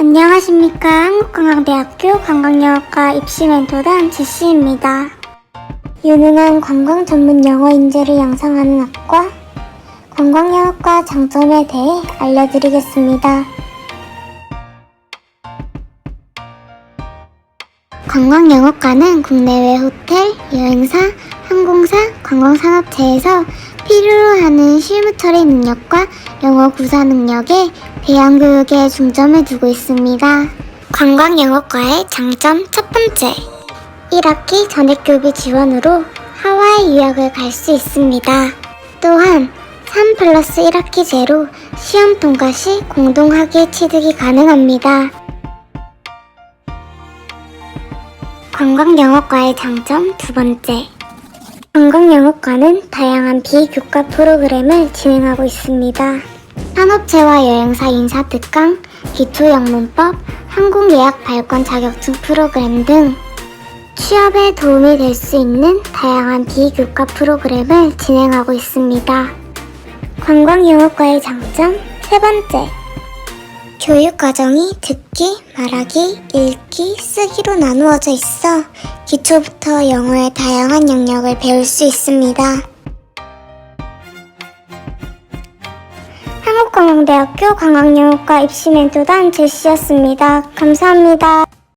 안녕하십니까. 한국관광대학교 관광영어과 입시 멘토단 제시입니다. 유능한 관광 전문 영어 인재를 양성하는 학과, 관광영어과 장점에 대해 알려드리겠습니다. 관광영어과는 국내외 호텔, 여행사, 항공사, 관광산업체에서 필요로 하는 실무 처리 능력과 영어 구사 능력에 대한 교육에 중점을 두고 있습니다. 관광영어과의 장점 첫 번째. 1학기 전액교비 지원으로 하와이 유학을 갈 수 있습니다. 또한 3 플러스 1학기 제로 시험 통과 시 공동학예 취득이 가능합니다. 관광영어과의 장점 두 번째. 관광영어과는 다양한 비교과 프로그램을 진행하고 있습니다. 산업체와 여행사 인사 특강, 기초영문법, 항공예약 발권 자격증 프로그램 등 취업에 도움이 될 수 있는 다양한 비교과 프로그램을 진행하고 있습니다. 관광영어과의 장점 세 번째. 교육 과정이 듣기, 말하기, 읽기, 쓰기로 나누어져 있어 기초부터 영어의 다양한 영역을 배울 수 있습니다. 한국관광대학교 관광영어과 입시 멘토단 제시였습니다. 감사합니다.